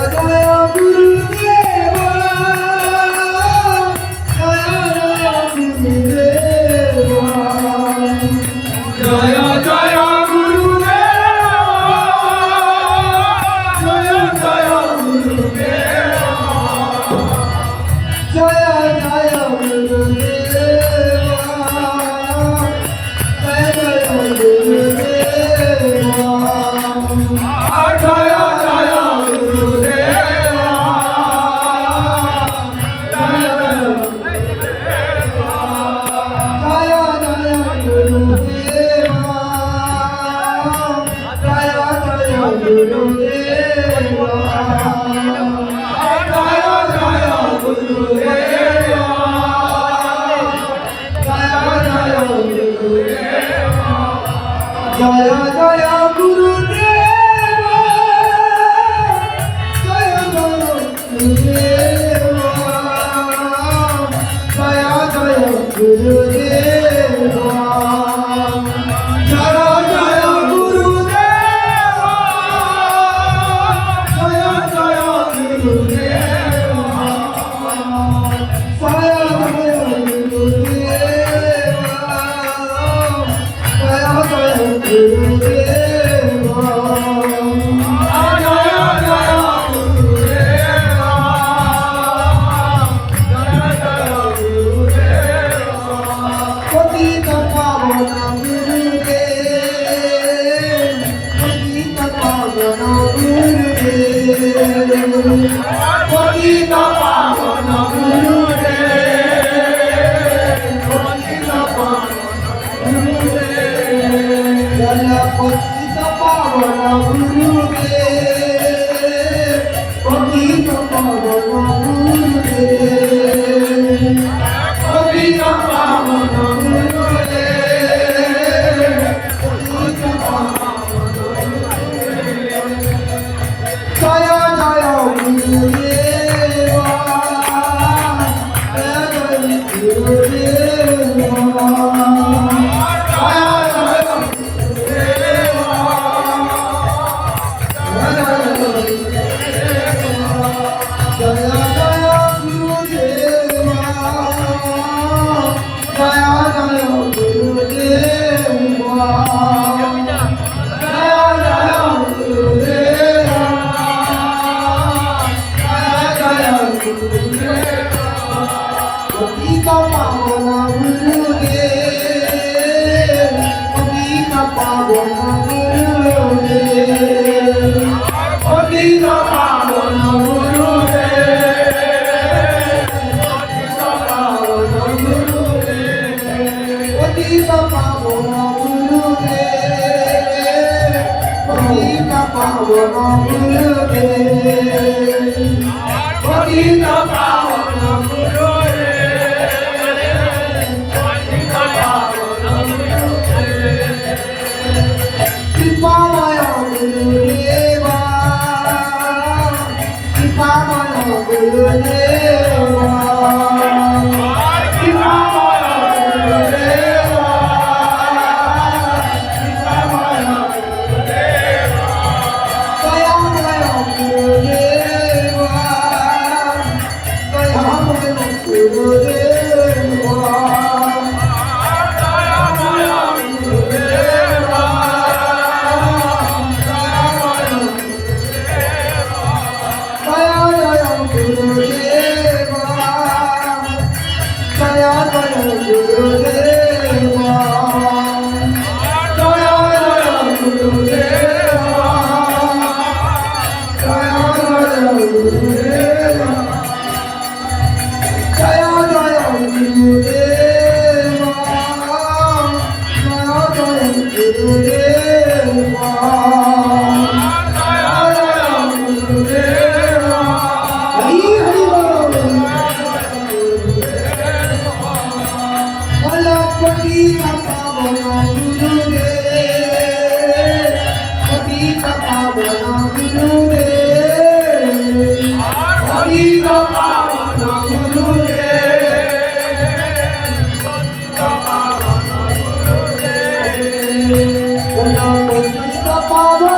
I don't yeah, yeah, Guru Amen. Power of the Lord, পুজো পুজিত পাবো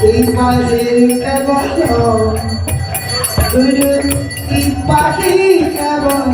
কৃপাহি কেবল গুরু কৃপাহি কেবল